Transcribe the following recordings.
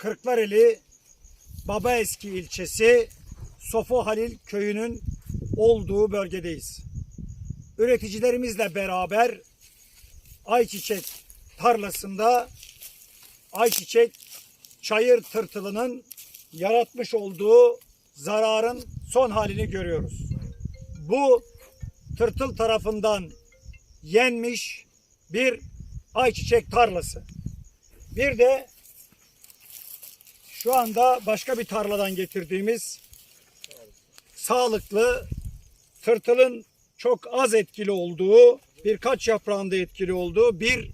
Kırklareli Babaeski ilçesi Sofo Halil köyünün olduğu bölgedeyiz. Üreticilerimizle beraber ayçiçek tarlasında ayçiçek çayır tırtılının yaratmış olduğu zararın son halini görüyoruz. Bu tırtıl tarafından yenmiş bir ayçiçek tarlası. Bir de şu anda başka bir tarladan getirdiğimiz sağlıklı tırtılın çok az etkili olduğu, birkaç yaprağında etkili olduğu bir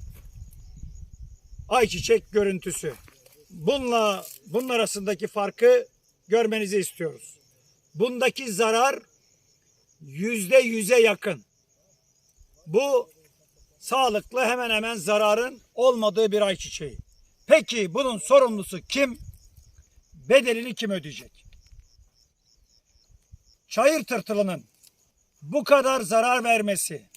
ayçiçek görüntüsü. Bununla bunun arasındaki farkı görmenizi istiyoruz. Bundaki zarar yüzde yüze yakın. Bu sağlıklı hemen hemen zararın olmadığı bir ayçiçeği. Peki bunun sorumlusu kim? Bedelini kim ödeyecek? Çayır tırtılının bu kadar zarar vermesi,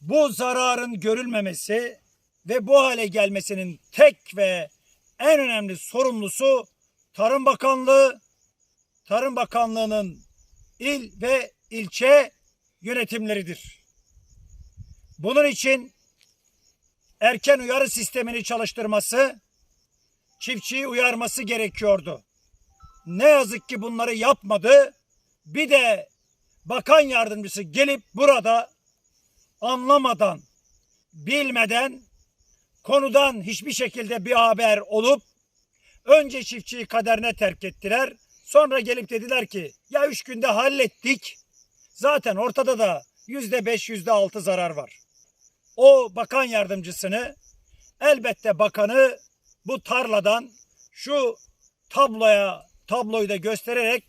bu zararın görülmemesi ve bu hale gelmesinin tek ve en önemli sorumlusu Tarım Bakanlığı, Tarım Bakanlığı'nın il ve ilçe yönetimleridir. Bunun için erken uyarı sistemini çalıştırması, çiftçiyi uyarması gerekiyordu. Ne yazık ki bunları yapmadı. Bir de bakan yardımcısı gelip burada anlamadan, bilmeden, konudan hiçbir şekilde bir haber olup önce çiftçiyi kaderine terk ettiler. Sonra gelip dediler ki ya üç günde hallettik. Zaten ortada da yüzde beş, yüzde altı zarar var. O bakan yardımcısını elbette bakanı bu tarladan şu tabloya tabloyu da göstererek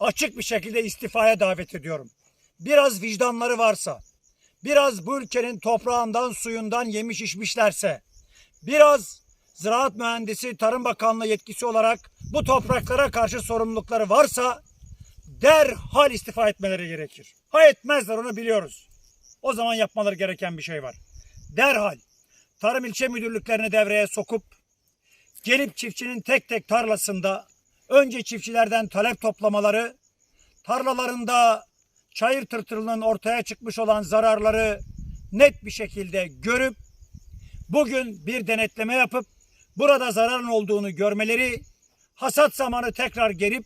açık bir şekilde istifaya davet ediyorum. Biraz vicdanları varsa, biraz bu ülkenin toprağından, suyundan yemiş içmişlerse, biraz Ziraat Mühendisi, Tarım Bakanlığı yetkisi olarak bu topraklara karşı sorumlulukları varsa derhal istifa etmeleri gerekir. Ha etmezler onu biliyoruz. O zaman yapmaları gereken bir şey var. Derhal Tarım ilçe müdürlüklerini devreye sokup gelip çiftçinin tek tek tarlasında önce çiftçilerden talep toplamaları, tarlalarında çayır tırtılının ortaya çıkmış olan zararları net bir şekilde görüp bugün bir denetleme yapıp burada zararın olduğunu görmeleri, hasat zamanı tekrar gelip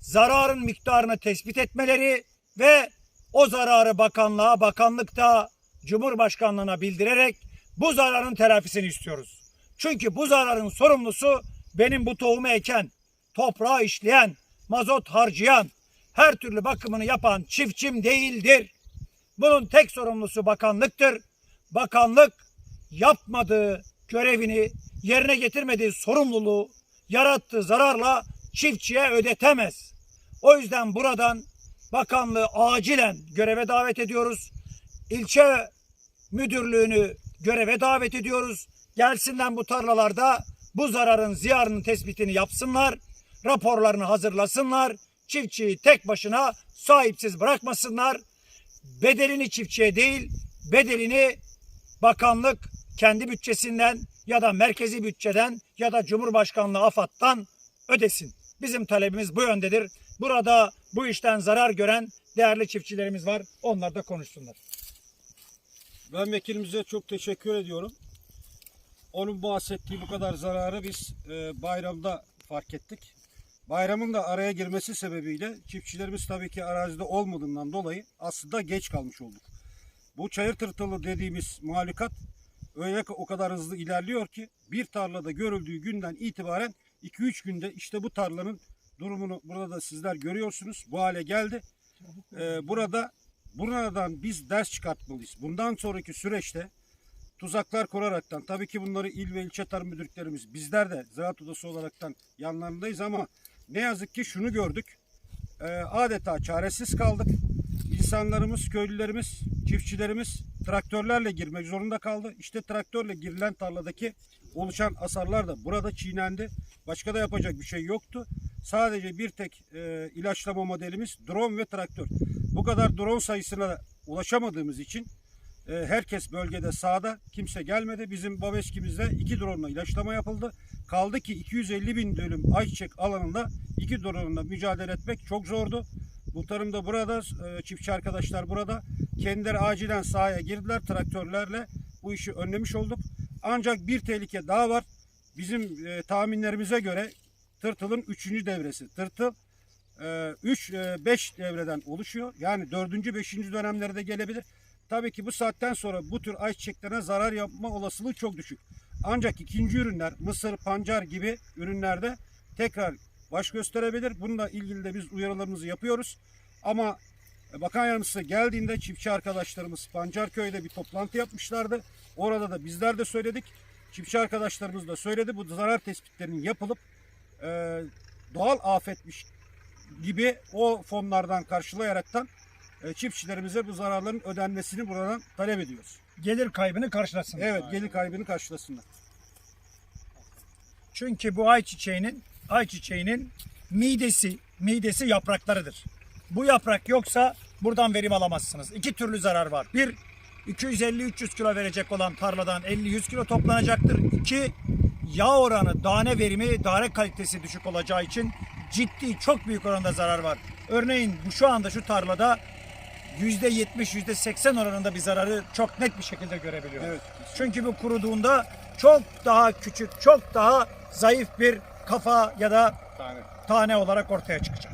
zararın miktarını tespit etmeleri ve o zararı bakanlığa, bakanlıkta Cumhurbaşkanlığına bildirerek bu zararın telafisini istiyoruz. Çünkü bu zararın sorumlusu benim bu tohumu eken, toprağı işleyen, mazot harcayan, her türlü bakımını yapan çiftçim değildir. Bunun tek sorumlusu bakanlıktır. Bakanlık yapmadığı görevini yerine getirmediği sorumluluğu yarattığı zararla çiftçiye ödetemez. O yüzden buradan bakanlığı acilen göreve davet ediyoruz. İlçe müdürlüğünü göreve davet ediyoruz. Gelsinler bu tarlalarda bu zararın ziyarının tespitini yapsınlar. Raporlarını hazırlasınlar. Çiftçiyi tek başına sahipsiz bırakmasınlar. Bedelini çiftçiye değil, bedelini bakanlık kendi bütçesinden ya da merkezi bütçeden ya da Cumhurbaşkanlığı AFAD'dan ödesin. Bizim talebimiz bu yöndedir. Burada bu işten zarar gören değerli çiftçilerimiz var. Onlar da konuşsunlar. Ben vekilimize çok teşekkür ediyorum. Onun bahsettiği bu kadar zararı biz e, bayramda fark ettik. Bayramın da araya girmesi sebebiyle çiftçilerimiz tabii ki arazide olmadığından dolayı aslında geç kalmış olduk. Bu çayır tırtılı dediğimiz mahlukat öyle o kadar hızlı ilerliyor ki bir tarlada görüldüğü günden itibaren 2-3 günde işte bu tarlanın durumunu burada da sizler görüyorsunuz. Bu hale geldi. Ee, burada buradan biz ders çıkartmalıyız. Bundan sonraki süreçte tuzaklar kuraraktan tabii ki bunları il ve ilçe tarım müdürlüklerimiz bizler de ziraat odası olaraktan yanlarındayız ama ne yazık ki şunu gördük. Ee, adeta çaresiz kaldık. İnsanlarımız, köylülerimiz, çiftçilerimiz traktörlerle girmek zorunda kaldı. İşte traktörle girilen tarladaki oluşan hasarlar da burada çiğnendi. Başka da yapacak bir şey yoktu. Sadece bir tek e, ilaçlama modelimiz drone ve traktör. Bu kadar drone sayısına ulaşamadığımız için e, herkes bölgede sahada. Kimse gelmedi. Bizim Babeşkimizde iki drone ilaçlama yapıldı. Kaldı ki 250 bin dönüm ayçiçek alanında iki drone'la mücadele etmek çok zordu. Muhtarım da burada, e, çiftçi arkadaşlar burada. Kendileri acilen sahaya girdiler traktörlerle. Bu işi önlemiş olduk. Ancak bir tehlike daha var. Bizim e, tahminlerimize göre tırtılın 3. devresi. Tırtıl 3 5 devreden oluşuyor. Yani 4. 5. dönemlerde de gelebilir. Tabii ki bu saatten sonra bu tür ayçiçeklerine zarar yapma olasılığı çok düşük. Ancak ikinci ürünler mısır, pancar gibi ürünlerde tekrar baş gösterebilir. Bununla ilgili de biz uyarılarımızı yapıyoruz. Ama Bakan Yardımcısı geldiğinde çiftçi arkadaşlarımız Pancarköy'de bir toplantı yapmışlardı. Orada da bizler de söyledik. Çiftçi arkadaşlarımız da söyledi. Bu zarar tespitlerinin yapılıp doğal afetmiş gibi o fonlardan karşılayaraktan çiftçilerimize bu zararların ödenmesini buradan talep ediyoruz. Gelir kaybını karşılasın. Evet, gelir kaybını karşılasınlar. Çünkü bu ayçiçeğinin ayçiçeğinin midesi midesi yapraklarıdır. Bu yaprak yoksa buradan verim alamazsınız. İki türlü zarar var. Bir 250-300 kilo verecek olan tarladan 50-100 kilo toplanacaktır. İki yağ oranı, tane verimi, tane kalitesi düşük olacağı için ciddi çok büyük oranda zarar var. Örneğin bu şu anda şu tarlada %70, %80 oranında bir zararı çok net bir şekilde görebiliyoruz. Evet. Çünkü bu kuruduğunda çok daha küçük, çok daha zayıf bir kafa ya da Tane. tane olarak ortaya çıkacak.